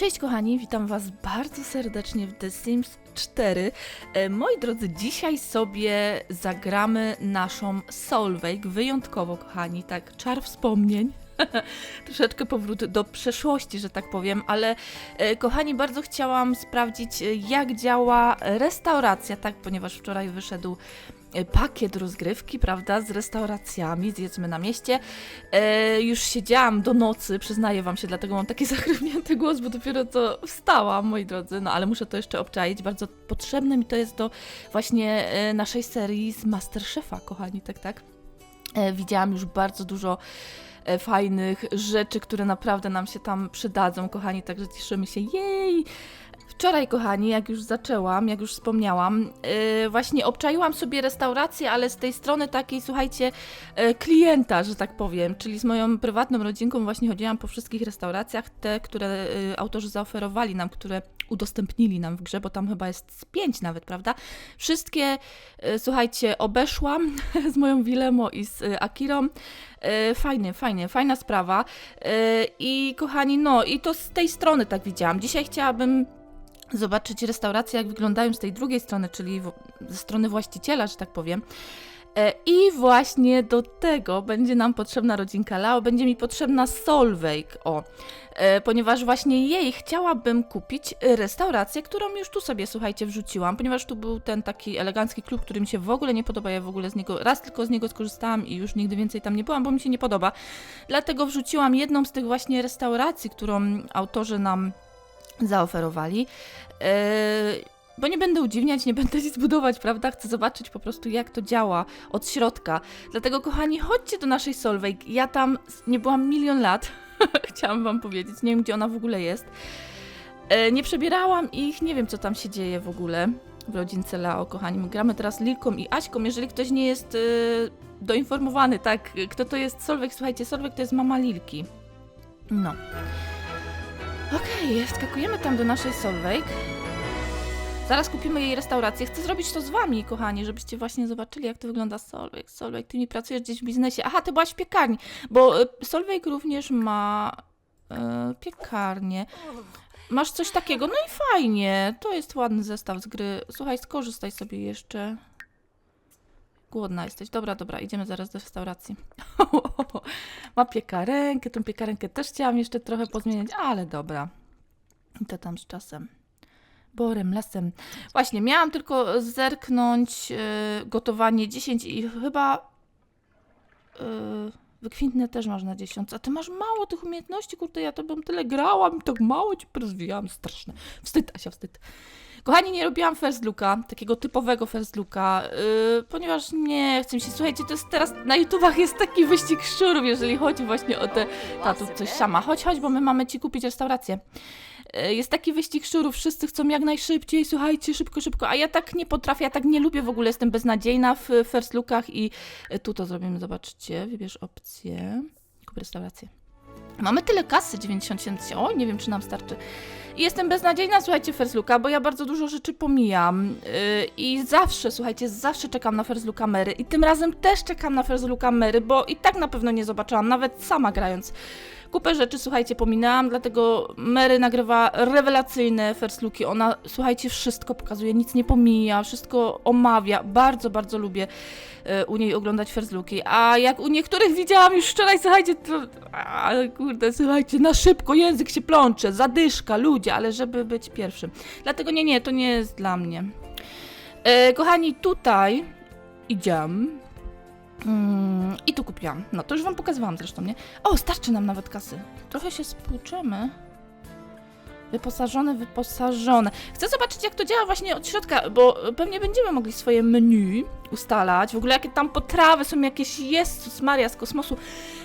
Cześć kochani, witam Was bardzo serdecznie w The Sims 4. E, moi drodzy, dzisiaj sobie zagramy naszą Solveig, wyjątkowo kochani, tak, czar wspomnień. Troszeczkę powrót do przeszłości, że tak powiem, ale e, kochani, bardzo chciałam sprawdzić, e, jak działa restauracja, tak, ponieważ wczoraj wyszedł pakiet rozgrywki, prawda, z restauracjami, zjedzmy na mieście. E, już siedziałam do nocy, przyznaję wam się, dlatego mam taki zachrypnięty głos, bo dopiero co wstałam, moi drodzy, no ale muszę to jeszcze obczaić, bardzo potrzebne mi to jest do właśnie e, naszej serii z Masterchefa, kochani, tak, tak. E, widziałam już bardzo dużo e, fajnych rzeczy, które naprawdę nam się tam przydadzą, kochani, także cieszymy się, jej! Wczoraj, kochani, jak już zaczęłam, jak już wspomniałam, yy, właśnie obczaiłam sobie restaurację, ale z tej strony takiej, słuchajcie, yy, klienta, że tak powiem, czyli z moją prywatną rodzinką właśnie chodziłam po wszystkich restauracjach, te, które yy, autorzy zaoferowali nam, które udostępnili nam w grze, bo tam chyba jest z pięć nawet, prawda? Wszystkie, yy, słuchajcie, obeszłam z moją Wilemo i z yy, Akirą. Yy, fajnie, fajnie, fajna sprawa. Yy, I kochani, no i to z tej strony tak widziałam. Dzisiaj chciałabym zobaczyć restauracje, jak wyglądają z tej drugiej strony, czyli ze strony właściciela, że tak powiem. E, I właśnie do tego będzie nam potrzebna rodzinka Lao, będzie mi potrzebna Solveig, o, e, ponieważ właśnie jej chciałabym kupić restaurację, którą już tu sobie, słuchajcie, wrzuciłam, ponieważ tu był ten taki elegancki klub, który mi się w ogóle nie podoba, ja w ogóle z niego, raz tylko z niego skorzystałam i już nigdy więcej tam nie byłam, bo mi się nie podoba. Dlatego wrzuciłam jedną z tych właśnie restauracji, którą autorzy nam zaoferowali. Yy, bo nie będę udziwniać, nie będę nic budować, prawda? Chcę zobaczyć po prostu, jak to działa od środka. Dlatego, kochani, chodźcie do naszej Solveig. Ja tam nie byłam milion lat, chciałam wam powiedzieć. Nie wiem, gdzie ona w ogóle jest. Yy, nie przebierałam ich, nie wiem, co tam się dzieje w ogóle w rodzince Leo, kochani. My gramy teraz Lilką i Aśką. Jeżeli ktoś nie jest yy, doinformowany, tak, kto to jest Solveig, słuchajcie, Solveig to jest mama Lilki. No. Okej, wskakujemy tam do naszej Solveig. Zaraz kupimy jej restaurację. Chcę zrobić to z wami, kochani, żebyście właśnie zobaczyli, jak to wygląda Solveig. Solveig, ty mi pracujesz gdzieś w biznesie. Aha, ty byłaś w piekarni, bo y, Solveig również ma y, piekarnię. Masz coś takiego? No i fajnie. To jest ładny zestaw z gry. Słuchaj, skorzystaj sobie jeszcze. Głodna jesteś. Dobra, dobra, idziemy zaraz do restauracji. Ma piekarenkę, tą piekarenkę też chciałam jeszcze trochę pozmieniać, ale dobra. I to tam z czasem. Borem, lasem. Właśnie, miałam tylko zerknąć yy, gotowanie 10 i chyba yy, wykwintne też masz na 10. A ty masz mało tych umiejętności, kurde, ja to bym tyle grałam i tak mało ci rozwijałam. Straszne. Wstyd, Asia, wstyd. Kochani, nie robiłam first looka, takiego typowego first looka, yy, ponieważ nie chcę mi się, słuchajcie, to jest teraz, na YouTubach jest taki wyścig szczurów, jeżeli chodzi właśnie o te, ta tu coś sama, chodź, chodź, bo my mamy ci kupić restaurację. Yy, Jest taki wyścig szczurów, wszyscy chcą jak najszybciej, słuchajcie, szybko, szybko, a ja tak nie potrafię, ja tak nie lubię w ogóle, jestem beznadziejna w first lookach i yy, tu to zrobimy, zobaczcie, wybierz opcję, kup restaurację. Mamy tyle kasy, 97 tysięcy, oj, nie wiem, czy nam starczy. Jestem beznadziejna, słuchajcie, First Looka, bo ja bardzo dużo rzeczy pomijam. Yy, I zawsze, słuchajcie, zawsze czekam na First Looka Mary. I tym razem też czekam na First Looka Mary, bo i tak na pewno nie zobaczyłam, nawet sama grając. Kupę rzeczy, słuchajcie, pominęłam, dlatego Mary nagrywa rewelacyjne First Looki. Ona, słuchajcie, wszystko pokazuje, nic nie pomija, wszystko omawia. Bardzo, bardzo lubię y, u niej oglądać First Looki. A jak u niektórych widziałam już wczoraj, słuchajcie, to... Ale kurde, słuchajcie, na szybko język się plącze, zadyszka, ludzie, ale żeby być pierwszym. Dlatego nie, nie, to nie jest dla mnie. E, kochani, tutaj idziemy. Mm, I tu kupiłam. No, to już wam pokazywałam zresztą, nie? O, starczy nam nawet kasy. Trochę się spłuczemy. Wyposażone, wyposażone. Chcę zobaczyć, jak to działa właśnie od środka, bo pewnie będziemy mogli swoje menu ustalać. W ogóle jakie tam potrawy są, jakieś Jezus Maria z kosmosu.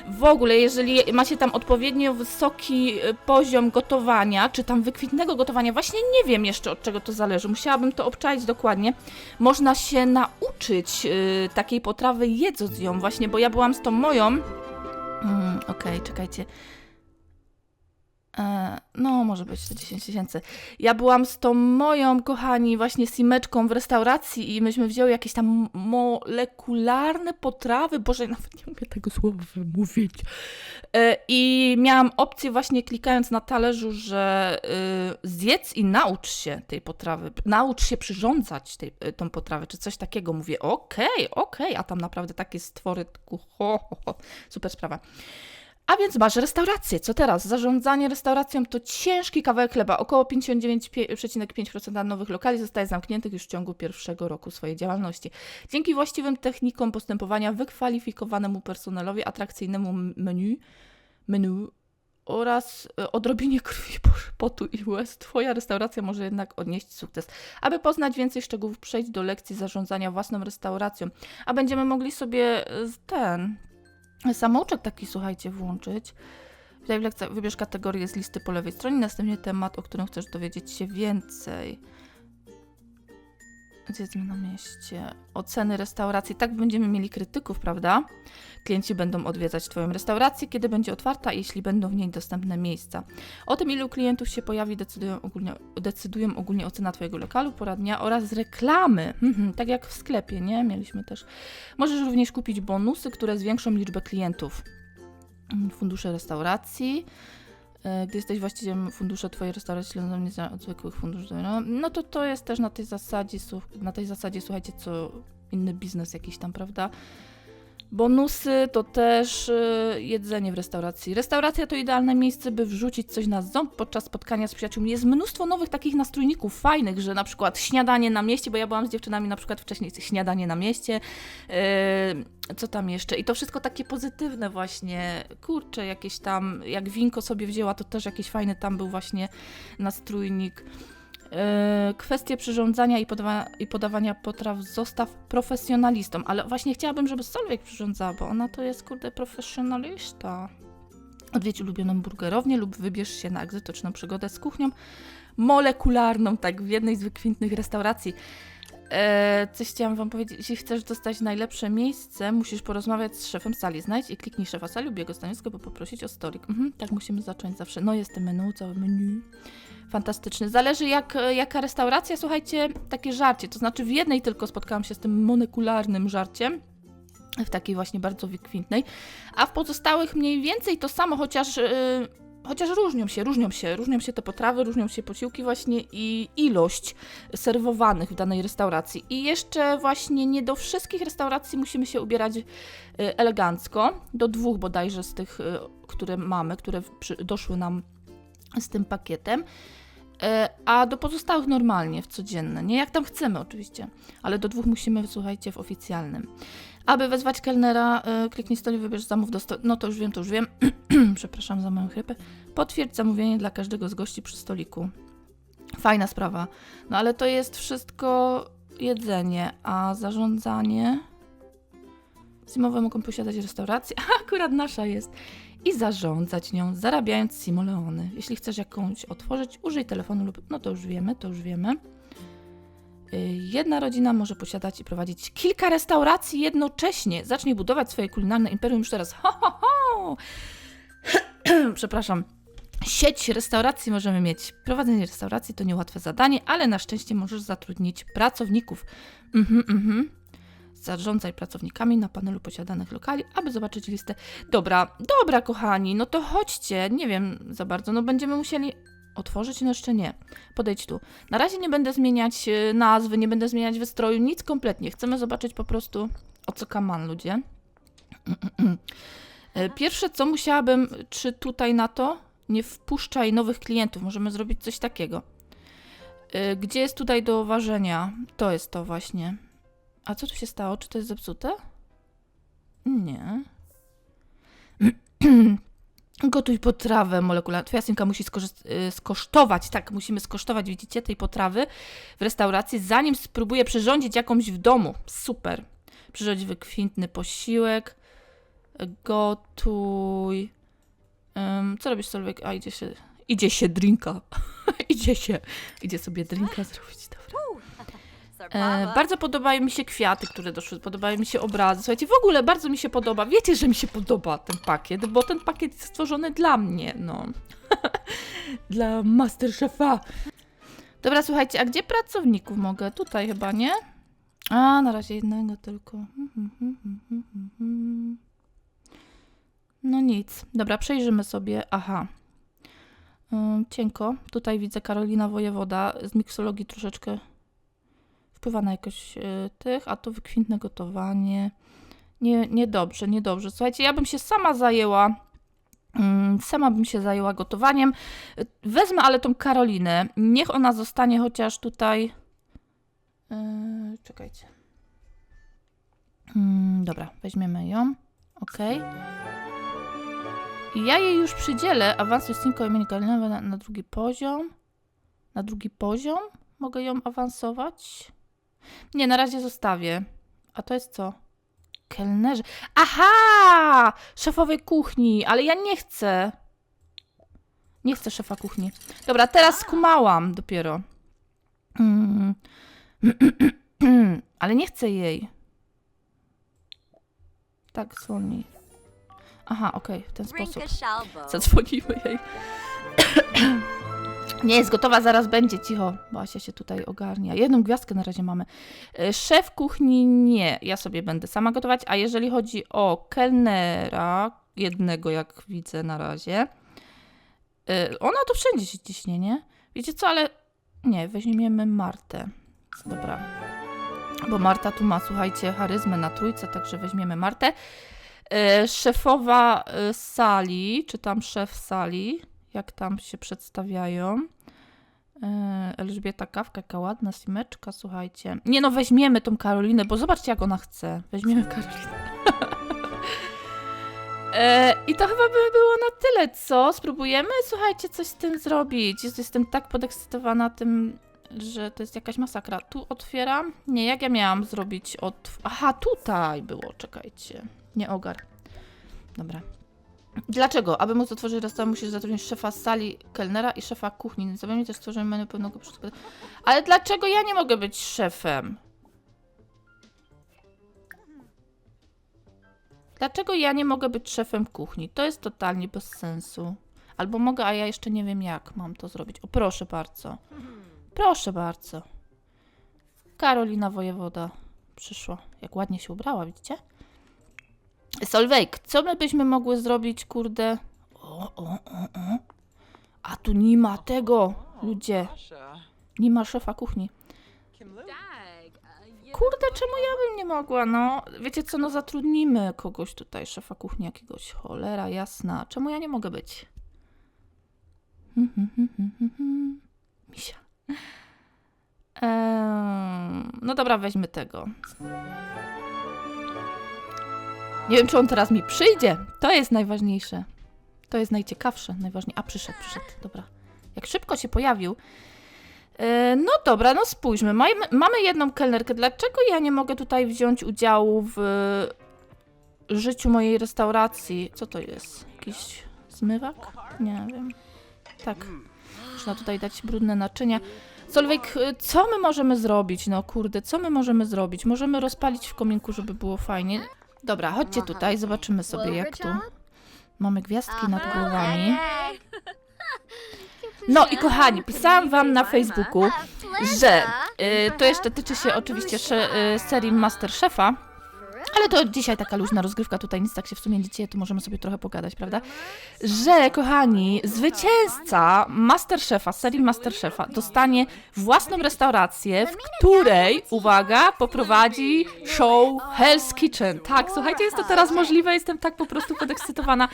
W ogóle, jeżeli macie tam odpowiednio wysoki y, poziom gotowania, czy tam wykwintnego gotowania, właśnie nie wiem jeszcze od czego to zależy. Musiałabym to obczaić dokładnie. Można się nauczyć y, takiej potrawy jedząc ją właśnie, bo ja byłam z tą moją. Mm, Okej, czekajcie. E, no, może być te 10 tysięcy. Ja byłam z tą moją, kochani, właśnie simeczką w restauracji i myśmy wzięły jakieś tam molekularne potrawy. Boże, nawet nie umiem tego słowa wymówić. E, I miałam opcję właśnie klikając na talerzu, że y, zjedz i naucz się tej potrawy. Naucz się przyrządzać tej, y, tą potrawę, czy coś takiego. Mówię, okej, okej, a tam naprawdę takie stwory, ho, ho, ho. super sprawa. A więc masz restaurację. Co teraz? Zarządzanie restauracją to ciężki kawałek chleba. Około 59,5% nowych lokali zostaje zamkniętych już w ciągu pierwszego roku swojej działalności. Dzięki właściwym technikom postępowania, wykwalifikowanemu personelowi, atrakcyjnemu menu, menu oraz e, odrobinie krwi, potu i łez, Twoja restauracja może jednak odnieść sukces. Aby poznać więcej szczegółów, przejdź do lekcji zarządzania własną restauracją. A będziemy mogli sobie e, ten samouczek taki, słuchajcie, włączyć. Tutaj wybierz kategorię z listy po lewej stronie, następnie temat, o którym chcesz dowiedzieć się więcej. Zjedzmy na mieście. Oceny restauracji. Tak będziemy mieli krytyków, prawda? Klienci będą odwiedzać Twoją restaurację, kiedy będzie otwarta i jeśli będą w niej dostępne miejsca. O tym, ilu klientów się pojawi, decydują ogólnie, decydują ogólnie ocena Twojego lokalu, pora dnia oraz reklamy. Mhm, tak jak w sklepie, nie? Mieliśmy też. Możesz również kupić bonusy, które zwiększą liczbę klientów. Fundusze restauracji. E, Gdy jesteś właścicielem funduszu twojej restauracji śledzą za od zwykłych funduszy. No, no to to jest też na tej zasadzie, na tej zasadzie, słuchajcie, co inny biznes jakiś tam, prawda? Bonusy to też y, jedzenie w restauracji. Restauracja to idealne miejsce, by wrzucić coś na ząb podczas spotkania z przyjaciółmi. Jest mnóstwo nowych takich nastrójników fajnych, że na przykład śniadanie na mieście, bo ja byłam z dziewczynami na przykład wcześniej śniadanie na mieście. Yy, co tam jeszcze? I to wszystko takie pozytywne właśnie. Kurczę, jakieś tam, jak winko sobie wzięła, to też jakiś fajny tam był właśnie nastrójnik. Yy, Kwestie przyrządzania i, podawa- i podawania potraw zostaw profesjonalistom, ale właśnie chciałabym, żeby Solveig przyrządzała, bo ona to jest, kurde, profesjonalista. Odwiedź ulubioną burgerownię lub wybierz się na egzotyczną przygodę z kuchnią molekularną, tak, w jednej z wykwintnych restauracji. E, coś chciałam wam powiedzieć. Jeśli chcesz dostać najlepsze miejsce, musisz porozmawiać z szefem sali. Znajdź i kliknij szefa sali lub jego stanowisko, by poprosić o stolik. Mhm, tak musimy zacząć zawsze. No jest menu, całe menu. Fantastyczny. Zależy jak, jaka restauracja. Słuchajcie, takie żarcie. To znaczy w jednej tylko spotkałam się z tym molekularnym żarciem. W takiej właśnie bardzo wykwintnej. A w pozostałych mniej więcej to samo, chociaż... Yy, Chociaż różnią się, różnią się, różnią się te potrawy, różnią się posiłki właśnie i ilość serwowanych w danej restauracji. I jeszcze właśnie nie do wszystkich restauracji musimy się ubierać y, elegancko. Do dwóch bodajże z tych, y, które mamy, które przy, doszły nam z tym pakietem. Y, A do pozostałych normalnie, w codzienne. Nie jak tam chcemy oczywiście, ale do dwóch musimy, słuchajcie, w oficjalnym. Aby wezwać kelnera, y, kliknij stolik, wybierz zamów do sto... No to już wiem, to już wiem. Przepraszam za moją chrypę. Potwierdź zamówienie dla każdego z gości przy stoliku. Fajna sprawa. No ale to jest wszystko jedzenie, a zarządzanie. Simowe mogą posiadać restaurację, akurat nasza jest. I zarządzać nią, zarabiając simoleony. Jeśli chcesz jakąś otworzyć, użyj telefonu lub. No to już wiemy, to już wiemy. Y, Jedna rodzina może posiadać i prowadzić kilka restauracji jednocześnie. Zacznij budować swoje kulinarne imperium już teraz. Ho, ho, ho! Przepraszam. Sieć restauracji możemy mieć. Prowadzenie restauracji to niełatwe zadanie, ale na szczęście możesz zatrudnić pracowników. Mhm, mhm. Zarządzaj pracownikami na panelu posiadanych lokali, aby zobaczyć listę. Dobra, dobra, kochani, no to chodźcie. Nie wiem za bardzo, no będziemy musieli otworzyć, no jeszcze nie. Podejdź tu. Na razie nie będę zmieniać e, nazwy, nie będę zmieniać wystroju, nic kompletnie. Chcemy zobaczyć po prostu o co kaman, ludzie. E, Pierwsze co musiałabym, czy tutaj na to nie wpuszczaj nowych klientów, możemy zrobić coś takiego. E, Gdzie jest tutaj do ważenia? To jest to właśnie. A co tu się stało? Czy to jest zepsute? Nie. Gotuj potrawę molekularną. Twoja synka musi y, skosztować, tak, musimy skosztować, widzicie, tej potrawy w restauracji, zanim spróbuję przyrządzić jakąś w domu. Super. Przyrządź wykwintny posiłek. Gotuj. Ym, co robisz, Solveig? A, idzie się, idzie się drinka. idzie się, idzie sobie drinka zrobić, dobra. E, bardzo podobają mi się kwiaty, które doszły, podobają mi się obrazy. Słuchajcie, w ogóle bardzo mi się podoba. Wiecie, że mi się podoba ten pakiet, bo ten pakiet jest stworzony dla mnie, no. dla Masterchefa. Dobra, słuchajcie, a gdzie pracowników mogę? Tutaj chyba, nie? A, na razie jednego tylko. No nic. Dobra, przejrzymy sobie. Aha. Cienko. Tutaj widzę Karolina Wojewoda z miksologii troszeczkę wpływa na jakoś y, tych, a to wykwintne gotowanie. Nie, niedobrze, niedobrze. Słuchajcie, ja bym się sama zajęła, mm, sama bym się zajęła gotowaniem. Y, Wezmę ale tą Karolinę. Niech ona zostanie chociaż tutaj. Yy, czekajcie. Mm, dobra, weźmiemy ją. Ok. I ja jej już przydzielę awans Justinko imienia Kalinowa na, na drugi poziom. Na drugi poziom? Mogę ją awansować? Nie, na razie zostawię. A to jest co? Kelnerzy. Aha! Szefowej kuchni, ale ja nie chcę. Nie chcę szefa kuchni. Dobra, teraz skumałam dopiero. Mm. ale nie chcę jej. Tak, zwolnij. Aha, okej, w ten sposób. Zadzwonimy jej. Nie jest gotowa, zaraz będzie, cicho. Bo Asia się tutaj ogarnia. Jedną gwiazdkę na razie mamy. E, Szef kuchni nie, ja sobie będę sama gotować, a jeżeli chodzi o kelnera, jednego jak widzę na razie, e, ona to wszędzie się ciśnie, nie? Wiecie co, ale nie, weźmiemy Martę. Dobra. Bo Marta tu ma, słuchajcie, charyzmę na trójce, także weźmiemy Martę. E, Szefowa sali, czy tam szef sali, jak tam się przedstawiają. E, Elżbieta Kawka, jaka ładna simeczka, słuchajcie. Nie no, weźmiemy tą Karolinę, bo zobaczcie jak ona chce. Weźmiemy Karolinę. E, I to chyba by było na tyle, co? Spróbujemy, słuchajcie, coś z tym zrobić. Jestem tak podekscytowana tym, że to jest jakaś masakra. Tu otwieram? Nie, jak ja miałam zrobić od... Aha, tutaj było, czekajcie. Nie ogar. Dobra. Dlaczego? Aby móc otworzyć restaurant, musisz zatrudnić szefa sali, kelnera i szefa kuchni. Zapewne też stworzymy menu pełnego wszystkiego. Ale dlaczego ja nie mogę być szefem? Dlaczego ja nie mogę być szefem kuchni? To jest totalnie bez sensu. Albo mogę, a ja jeszcze nie wiem jak mam to zrobić. O, proszę bardzo. Proszę bardzo. Karolina Wojewoda przyszła. Jak ładnie się ubrała, widzicie? Solveig, co my byśmy mogły zrobić, kurde? O, o, o, o. A tu nie ma tego, ludzie. Nie ma szefa kuchni. Kurde, czemu ja bym nie mogła, no? Wiecie co, no zatrudnimy kogoś tutaj, szefa kuchni jakiegoś, cholera jasna. Czemu ja nie mogę być? Misia. No dobra, weźmy tego. Nie wiem, czy on teraz mi przyjdzie. To jest najważniejsze. To jest najciekawsze, najważniejsze. A, przyszedł, przyszedł. Dobra. Jak szybko się pojawił. E, No dobra, no spójrzmy. Mamy, jedną kelnerkę. Dlaczego ja nie mogę tutaj wziąć udziału w e, życiu mojej restauracji? Co to jest? Jakiś zmywak? Nie wiem. Tak. Można tutaj dać brudne naczynia. Solveig, e, co my możemy zrobić? No kurde, co my możemy zrobić? Możemy rozpalić w kominku, żeby było fajnie. Dobra, chodźcie tutaj, zobaczymy sobie jak tu. Mamy gwiazdki nad głowami. No i kochani, pisałam wam na Facebooku, że y, to jeszcze tyczy się oczywiście sze, y, serii Masterchefa, ale to dzisiaj taka luźna rozgrywka, tutaj nic tak się w sumie nie dzieje, to możemy sobie trochę pogadać, prawda? Że, kochani, zwycięzca Masterchefa, serii Masterchefa dostanie własną restaurację, w której, uwaga, poprowadzi show Hell's Kitchen. Tak, słuchajcie, jest to teraz możliwe, jestem tak po prostu podekscytowana,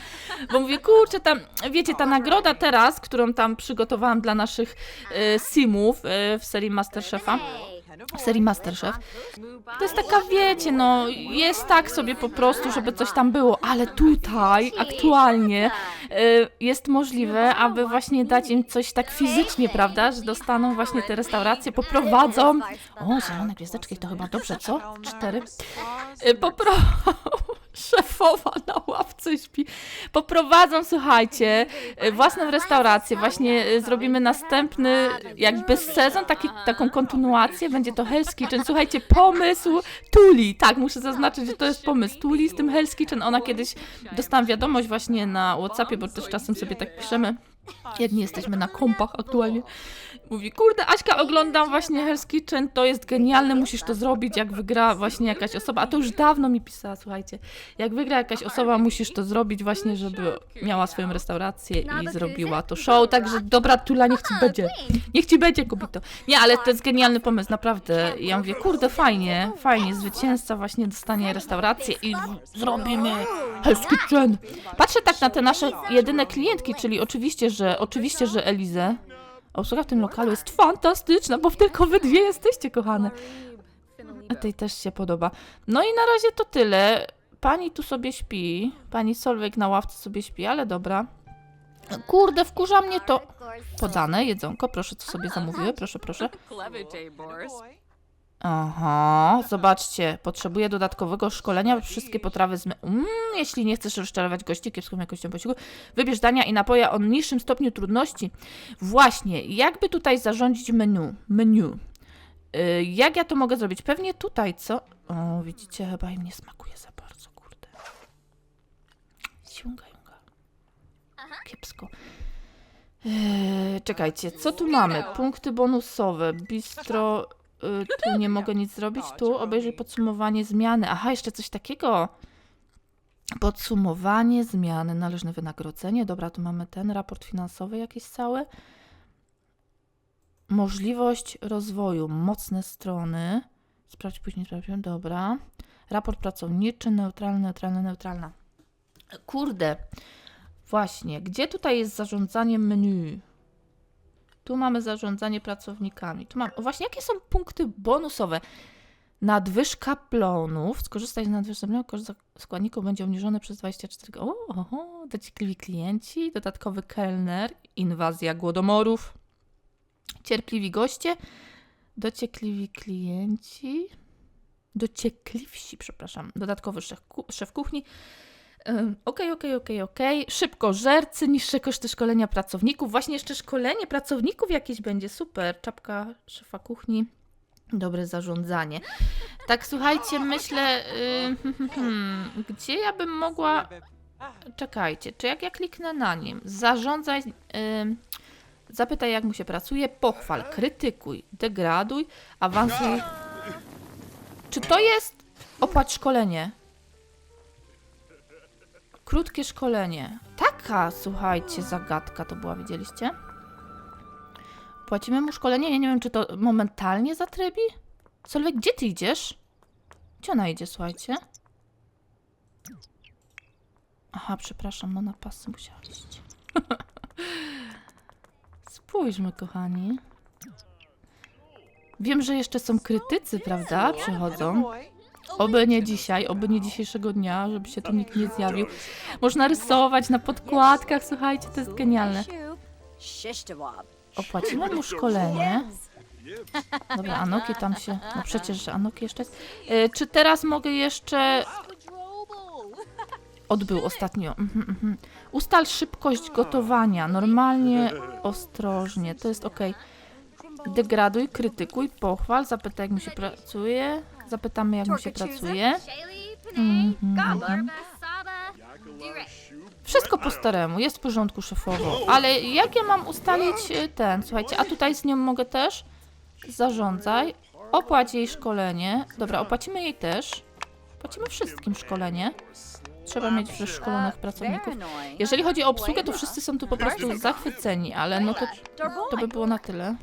bo mówię, kurczę, tam, wiecie, ta nagroda teraz, którą tam przygotowałam dla naszych y, simów y, w serii Masterchefa, w serii Masterchef. To jest taka, wiecie, no, jest tak sobie po prostu, żeby coś tam było, ale tutaj aktualnie y, jest możliwe, aby właśnie dać im coś tak fizycznie, prawda, że dostaną właśnie te restauracje, poprowadzą. O, zielone gwiazdeczki, to chyba dobrze, co? Cztery. Y, popro... Szefowa na ławce śpi. Poprowadzą, słuchajcie, y, własną restaurację. Właśnie zrobimy następny jakby sezon, taki, taką kontynuację. Będzie to Hell's Kitchen. Słuchajcie, pomysł Tuli. Tak, muszę zaznaczyć, że to jest pomysł Tuli z tym Hell's Kitchen. Ona kiedyś dostałam wiadomość właśnie na Whatsappie, bo też czasem sobie tak piszemy. Jak nie jesteśmy na kompach aktualnie. Mówi, kurde, Aśka, oglądam właśnie Hell's Kitchen, to jest genialne, musisz to zrobić, jak wygra właśnie jakaś osoba. A to już dawno mi pisała, słuchajcie. Jak wygra jakaś osoba, musisz to zrobić właśnie, żeby miała swoją restaurację i zrobiła to show. Także dobra, Tula, niech ci będzie. Niech ci będzie, kobito. Nie, ale to jest genialny pomysł, naprawdę. I ja mówię, kurde, fajnie, fajnie, zwycięzca właśnie dostanie restaurację i zrobimy Hell's Kitchen. Patrzę tak na te nasze jedyne klientki, czyli oczywiście, że oczywiście, że Elizę. Obsługa w tym lokalu jest fantastyczna, bo tylko wy dwie jesteście, kochane. A tej też się podoba. No i na razie to tyle. Pani tu sobie śpi. Pani Solveig na ławce sobie śpi, ale dobra. Kurde, wkurza mnie to. Podane jedzonko, proszę, co sobie zamówiły, proszę, proszę. Aha, zobaczcie, potrzebuję dodatkowego szkolenia, wszystkie potrawy zmy... Mm, jeśli nie chcesz rozczarować gości kiepską jakością posiłku, wybierz dania i napoje o niższym stopniu trudności. Właśnie, jakby tutaj zarządzić menu? Menu. Y, jak ja to mogę zrobić? Pewnie tutaj, co? O, widzicie, chyba im nie smakuje za bardzo, kurde. Siunga, junga. Kiepsko. Eee, czekajcie, co tu mamy? Punkty bonusowe, bistro... Y, tu nie mogę nic zrobić. Tu obejrzyj podsumowanie zmiany. Aha, jeszcze coś takiego. Podsumowanie zmiany, należne wynagrodzenie. Dobra, tu mamy ten raport finansowy jakiś cały. Możliwość rozwoju, mocne strony. Sprawdź później, sprawdź. Dobra. Raport pracowniczy, neutralny, neutralny, neutralna. Kurde. Właśnie, gdzie tutaj jest zarządzanie menu? Tu mamy zarządzanie pracownikami. Tu mam. Właśnie, jakie są punkty bonusowe? Nadwyżka plonów. Skorzystać z nadwyżki plonów. Koszt składników będzie obniżony przez 24 godziny. O, oho, dociekliwi klienci. Dodatkowy kelner. Inwazja głodomorów. Cierpliwi goście. Dociekliwi klienci. Dociekliwsi, przepraszam. Dodatkowy szef, szef kuchni. Okej, okej, okej, okej. Szybko żercy, niższe koszty szkolenia pracowników. Właśnie jeszcze szkolenie pracowników jakieś będzie. Super. Czapka szefa kuchni. Dobre zarządzanie. Tak, słuchajcie, myślę, y, gdzie ja bym mogła. Czekajcie, czy jak ja kliknę na nim, zarządzaj, y, zapytaj jak mu się pracuje, pochwal, krytykuj, degraduj, awansuj. Czy to jest opłać szkolenie? Krótkie szkolenie. Taka, słuchajcie, zagadka to była, widzieliście? Płacimy mu szkolenie? Ja nie wiem, czy to momentalnie zatrybi? Solveig, gdzie ty idziesz? Gdzie ona idzie, słuchajcie? Aha, przepraszam, no na pasy musiała iść. Spójrzmy, kochani. Wiem, że jeszcze są krytycy, prawda? Przychodzą. Oby nie dzisiaj, oby nie dzisiejszego dnia, żeby się tu nikt nie zjawił. Można rysować na podkładkach, słuchajcie, to jest genialne. Opłacimy mu szkolenie. Dobra, Anoki tam się... No przecież, że Anoki jeszcze jest. E, czy teraz mogę jeszcze... Odbył ostatnio. Mhm, mhm. Ustal szybkość gotowania. Normalnie, ostrożnie. To jest ok. Degraduj, krytykuj, pochwal, zapytaj jak mu się pracuje. Zapytamy jak mu się pracuje. Mhm, mhm. Wszystko po staremu, jest w porządku szefowo. Ale jak ja mam ustalić y, ten, słuchajcie, a tutaj z nią mogę też? Zarządzaj, opłać jej szkolenie. Dobra, opłacimy jej też. Płacimy wszystkim szkolenie. Trzeba mieć przeszkolonych pracowników. Jeżeli chodzi o obsługę, to wszyscy są tu po prostu zachwyceni, ale no to, to by było na tyle.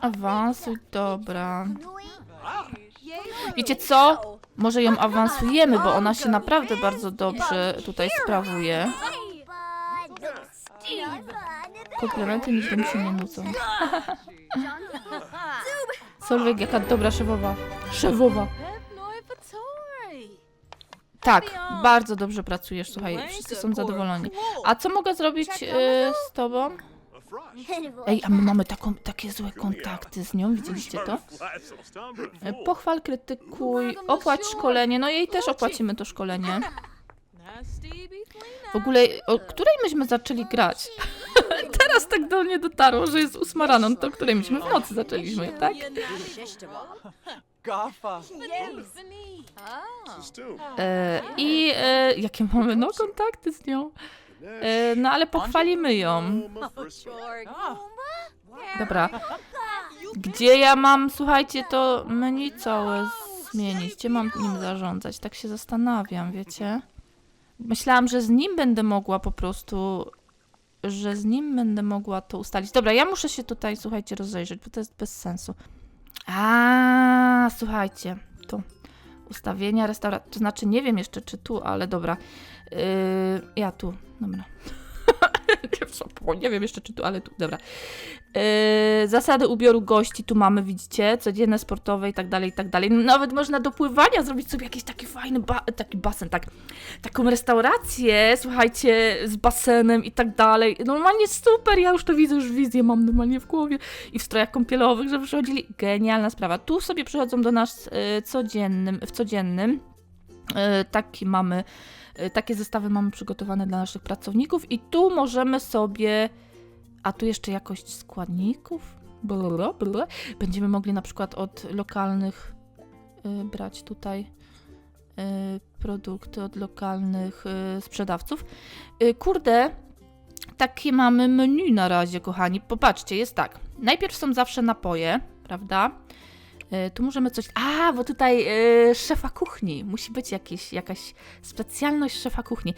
Awansuj, dobra. Wiecie co? Może ją awansujemy, bo ona się naprawdę bardzo dobrze tutaj sprawuje. Komplementy nigdy mi się nie nudzą. Solveig, jaka dobra szefowa. Szefowa. Tak, bardzo dobrze pracujesz, słuchaj, wszyscy są zadowoleni. A co mogę zrobić y, z tobą? Ej, a my mamy taką, takie złe kontakty z nią, widzieliście to? E, Pochwal, krytykuj, opłać szkolenie, no jej też opłacimy to szkolenie. W ogóle, o której myśmy zaczęli grać? Teraz tak do mnie dotarło, że jest ósma rano, no to o której myśmy w nocy zaczęliśmy, tak? Gaffa. E, I e, jakie mamy, no, kontakty z nią. E, no, ale pochwalimy ją. Dobra. Gdzie ja mam, słuchajcie, to menu całe zmienić? Gdzie mam nim zarządzać? Tak się zastanawiam, wiecie? Myślałam, że z nim będę mogła po prostu, że z nim będę mogła to ustalić. Dobra, ja muszę się tutaj, słuchajcie, rozejrzeć, bo to jest bez sensu. A, słuchajcie. Ustawienia restauracji, to znaczy nie wiem jeszcze, czy tu, ale dobra. Yy, ja tu, dobra. nie wiem jeszcze, czy tu, ale tu, dobra. Yy, zasady ubioru gości tu mamy, widzicie, codzienne, sportowe i tak dalej, i tak dalej. Nawet można do pływania zrobić sobie jakiś taki fajny ba taki basen, tak, taką restaurację, słuchajcie, z basenem i tak dalej. Normalnie super, ja już to widzę, już wizję mam normalnie w głowie i w strojach kąpielowych, że przychodzili. Genialna sprawa. Tu sobie przychodzą do nas yy, codziennym, w codziennym. Yy, taki mamy, takie zestawy mamy przygotowane dla naszych pracowników i tu możemy sobie a tu jeszcze jakość składników. Będziemy mogli na przykład od lokalnych y, brać tutaj y, produkty od lokalnych y, sprzedawców. Y, kurde, takie mamy menu na razie, kochani. Popatrzcie, jest tak. Najpierw są zawsze napoje, prawda? Y, tu możemy coś. A, bo tutaj y, szefa kuchni. Musi być jakiś, jakaś specjalność szefa kuchni.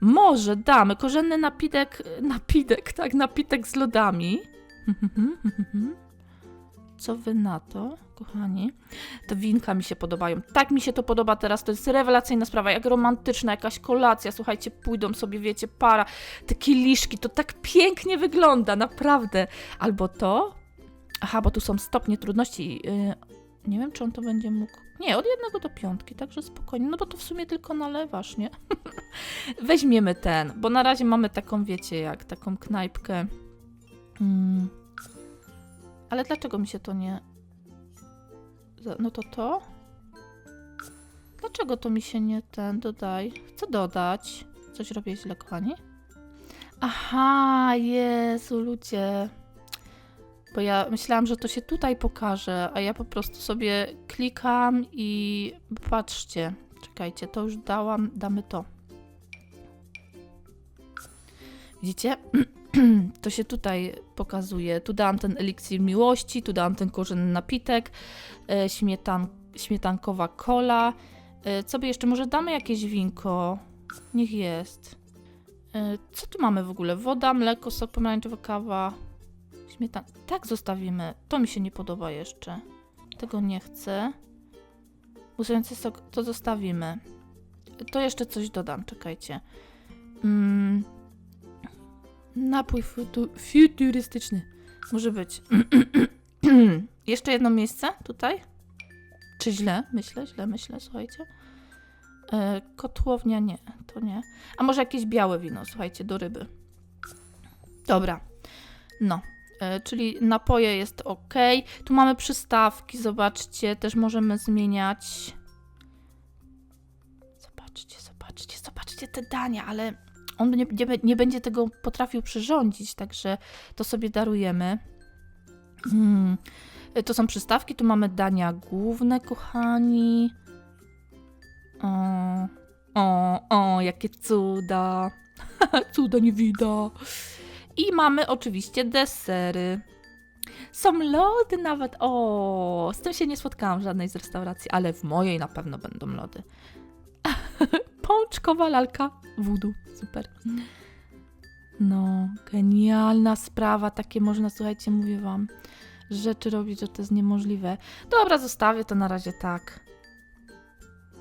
Może damy korzenny napitek, napitek, tak, napitek z lodami. Co wy na to, kochani? Te winka mi się podobają. Tak mi się to podoba teraz. To jest rewelacyjna sprawa. Jak romantyczna, jakaś kolacja. Słuchajcie, pójdą sobie, wiecie, para. Te kieliszki, to tak pięknie wygląda, naprawdę. Albo to. Aha, bo tu są stopnie trudności. Yy, nie wiem, czy on to będzie mógł. Nie, od jednego do piątki, także spokojnie. No bo to w sumie tylko nalewasz, nie? Weźmiemy ten, bo na razie mamy taką, wiecie, jak taką knajpkę. Mm. Ale dlaczego mi się to nie. No to to? Dlaczego to mi się nie ten dodaj? Chcę dodać. Coś robię źle, kochani? Aha, Jezu, ludzie. Bo ja myślałam, że to się tutaj pokaże, a ja po prostu sobie klikam i patrzcie. Czekajcie, to już dałam, damy to. Widzicie? To się tutaj pokazuje. Tu dałam ten eliksir miłości, tu dałam ten korzenny napitek, e, śmietan, śmietankowa kola. E, co by jeszcze? Może damy jakieś winko? Niech jest. E, co tu mamy w ogóle? Woda, mleko, sok pomarańczowy, kawa, śmietan. Tak zostawimy. To mi się nie podoba jeszcze. Tego nie chcę. Buzujący sok, to zostawimy. To jeszcze coś dodam, czekajcie. Mm. Napój futu- futurystyczny. Może być. jeszcze jedno miejsce tutaj? Czy źle? Myślę, źle myślę, słuchajcie. E, kotłownia nie, to nie. A może jakieś białe wino, słuchajcie, do ryby. Dobra. No, czyli napoje jest ok. Tu mamy przystawki, zobaczcie, też możemy zmieniać. Zobaczcie, zobaczcie, zobaczcie te dania, ale on nie, nie, nie będzie tego potrafił przyrządzić, także to sobie darujemy. Hmm. E, To są przystawki, tu mamy dania główne, kochani. O, o, o, jakie cuda. cuda nie widać. I mamy oczywiście desery. Są lody nawet. O, z tym się nie spotkałam w żadnej z restauracji, ale w mojej na pewno będą lody. Pączkowa lalka voodoo. Super. No, genialna sprawa. Takie można, słuchajcie, mówię wam, rzeczy robić, że to jest niemożliwe. Dobra, zostawię to na razie tak.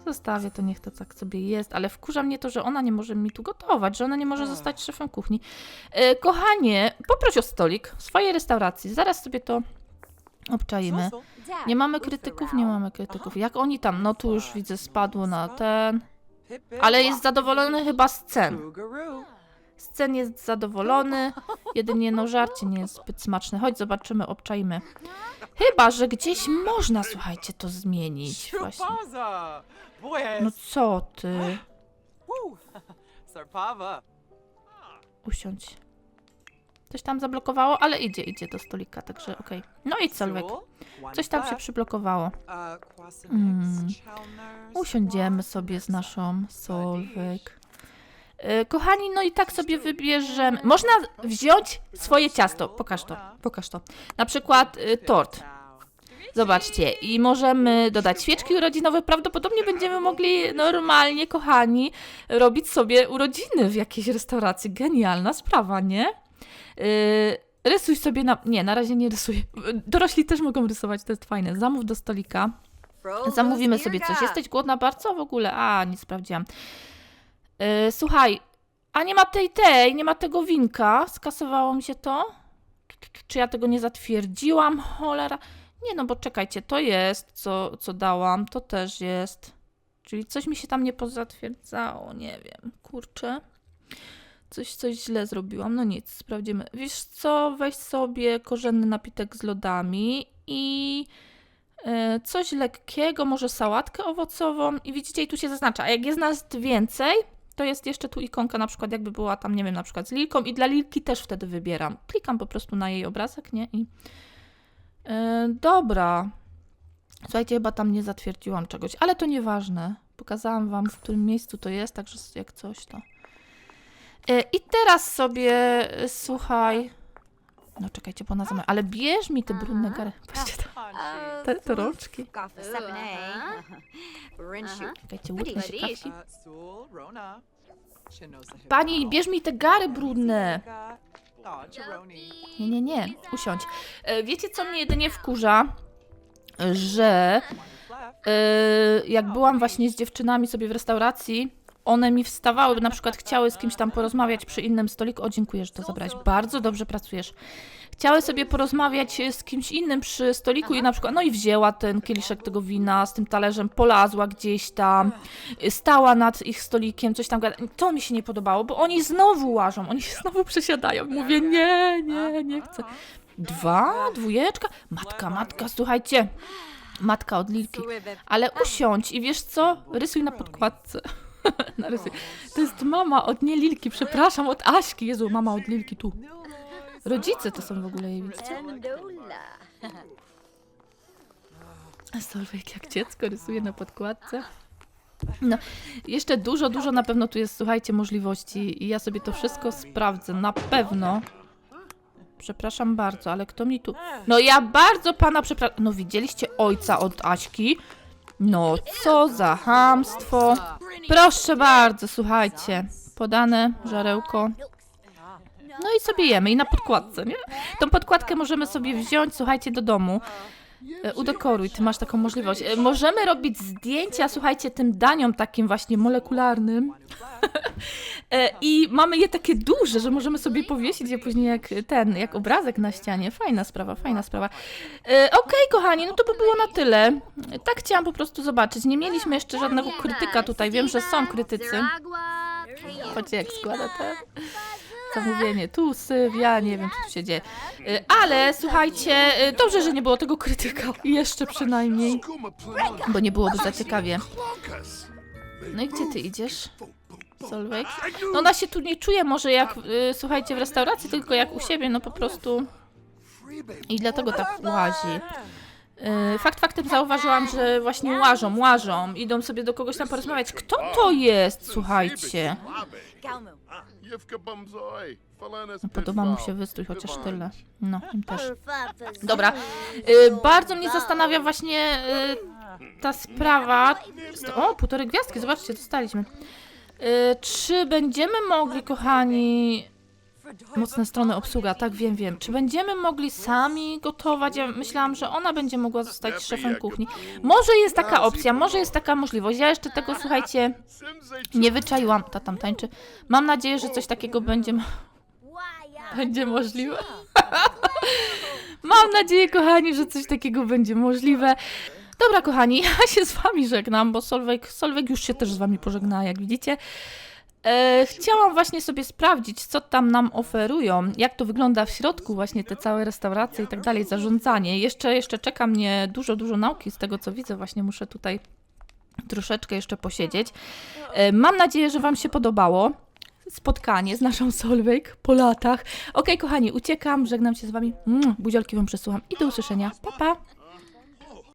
Zostawię to, niech to tak sobie jest, ale wkurza mnie to, że ona nie może mi tu gotować, że ona nie może zostać szefem kuchni. E, kochanie, poproś o stolik w swojej restauracji, zaraz sobie to obczajmy. Nie mamy krytyków, nie mamy krytyków. Jak oni tam, no tu już widzę, spadło na ten, ale jest zadowolony chyba z cen. Scen jest zadowolony, jedynie no żarcie nie jest zbyt smaczne. Chodź, zobaczymy, obczajmy. Chyba, że gdzieś można, słuchajcie, to zmienić właśnie. No co ty? Usiądź. Coś tam zablokowało, ale idzie, idzie do stolika, także okej. No i Solwek. Coś tam się przyblokowało. Mm. Usiądziemy sobie z naszą Solwek. E, Kochani, no i tak sobie wybierzemy. Można wziąć swoje ciasto. Pokaż to, pokaż to. Na przykład y, tort. Zobaczcie, i możemy dodać świeczki urodzinowe. Prawdopodobnie będziemy mogli normalnie, kochani, robić sobie urodziny w jakiejś restauracji. Genialna sprawa, nie? Yy, rysuj sobie na. Nie, na razie nie rysuję. Dorośli też mogą rysować, to jest fajne. Zamów do stolika. Zamówimy sobie coś. Jesteś głodna bardzo w ogóle? A, nie sprawdziłam. Yy, słuchaj, a nie ma tej tej, nie ma tego winka. Skasowało mi się to? Czy ja tego nie zatwierdziłam? Cholera. Nie no, bo czekajcie, to jest, co, co dałam, to też jest. Czyli coś mi się tam nie pozatwierdzało, nie wiem, kurczę. Coś, coś źle zrobiłam, no nic, sprawdzimy. Wiesz co, weź sobie korzenny napitek z lodami i e, coś lekkiego, może sałatkę owocową i widzicie, i tu się zaznacza, a jak jest nas więcej, to jest jeszcze tu ikonka na przykład jakby była tam, nie wiem, na przykład z Lilką i dla Lilki też wtedy wybieram. Klikam po prostu na jej obrazek, nie? I e, dobra. Słuchajcie, chyba tam nie zatwierdziłam czegoś, ale to nieważne. Pokazałam wam, w którym miejscu to jest, także jak coś to. E, I teraz sobie, e, słuchaj. No czekajcie, bo ona zamiast. Ale bierz mi te brudne gary. Patrzcie, te, te, te rączki. Off of 7A. Rinshu. Czekajcie, łyknę się Goodies. kawki. Uh, Sul, Rona. Chinosa Pani, bierz mi te gary brudne. Nie, nie, nie. Usiądź. E, Wiecie, co mnie jedynie wkurza? Że left. e, jak byłam właśnie z dziewczynami sobie w restauracji, one mi wstawały, na przykład chciały z kimś tam porozmawiać przy innym stoliku. O, dziękuję, że to zabrałeś. Bardzo dobrze pracujesz. Chciały sobie porozmawiać z kimś innym przy stoliku i na przykład, no i wzięła ten kieliszek tego wina z tym talerzem, polazła gdzieś tam, y, stała nad ich stolikiem, coś tam gada. To mi się nie podobało, bo oni znowu łażą, oni się znowu przesiadają. Mówię, nie, nie, nie chcę. Dwa, dwójeczka, matka, matka, słuchajcie, matka od Lilki. Ale usiądź i wiesz co? Rysuj na podkładce. Narysuj. To jest mama od nie Lilki, przepraszam, od Aśki. Jezu, mama od Lilki tu. Rodzice to są w ogóle jej, widzicie? A Solveig jak dziecko rysuje na podkładce. No, jeszcze dużo, dużo na pewno tu jest, słuchajcie, możliwości i ja sobie to wszystko sprawdzę, na pewno. Przepraszam bardzo, ale kto mi tu... No ja bardzo pana przepraszam... No widzieliście ojca od Aśki? No co za hamstwo. Proszę bardzo, słuchajcie. Podane żarełko. No i sobie jemy i na podkładce, nie? Tą podkładkę możemy sobie wziąć, słuchajcie, do domu. E, Udekoruj, ty masz taką możliwość. E, Możemy robić zdjęcia, słuchajcie, tym daniom takim właśnie molekularnym. E, I mamy je takie duże, że możemy sobie powiesić je później jak ten, jak obrazek na ścianie. Fajna sprawa, fajna sprawa. Okej, kochani, no to by było na tyle. Tak chciałam po prostu zobaczyć. Nie mieliśmy jeszcze żadnego krytyka tutaj. Wiem, że są krytycy. Chodźcie, jak składa te zamówienie. Tu, syf, ja nie wiem, co tu się dzieje. Y, Ale słuchajcie, y, dobrze, że nie było tego krytyka. Jeszcze przynajmniej, bo nie byłoby za ciekawie. No i gdzie ty idziesz? Solveig? No ona się tu nie czuje może jak, y, słuchajcie, w restauracji, tylko jak u siebie, no po prostu. I dlatego tak łazi. Fakt faktem zauważyłam, że właśnie łażą, łażą, idą sobie do kogoś tam porozmawiać. Kto to jest, słuchajcie? No, podoba mu się wystrój, chociaż tyle. No, im też. Dobra, y, bardzo mnie zastanawia właśnie y, ta sprawa. O, półtorej gwiazdki, zobaczcie, dostaliśmy. Y, czy będziemy mogli, kochani, mocne strony obsługa, tak wiem, wiem. Czy będziemy mogli sami gotować? Ja myślałam, że ona będzie mogła zostać szefem kuchni. Może jest taka opcja, może jest taka możliwość. Ja jeszcze tego, słuchajcie, nie wyczaiłam. Ta tam tańczy. Mam nadzieję, że coś takiego będzie, będzie możliwe. Mam nadzieję, kochani, że coś takiego będzie możliwe. Dobra, kochani, ja się z wami żegnam, bo Solveig, Solveig już się też z wami pożegna, jak widzicie. E, chciałam właśnie sobie sprawdzić, co tam nam oferują, jak to wygląda w środku, właśnie te całe restauracje i tak dalej, zarządzanie. Jeszcze, jeszcze czeka mnie dużo, dużo nauki z tego, co widzę. Właśnie muszę tutaj troszeczkę jeszcze posiedzieć. E, mam nadzieję, że Wam się podobało spotkanie z naszą Solveig po latach. Okej, kochani, uciekam, żegnam się z Wami. Buziolki Wam przesyłam i do usłyszenia. Pa, pa!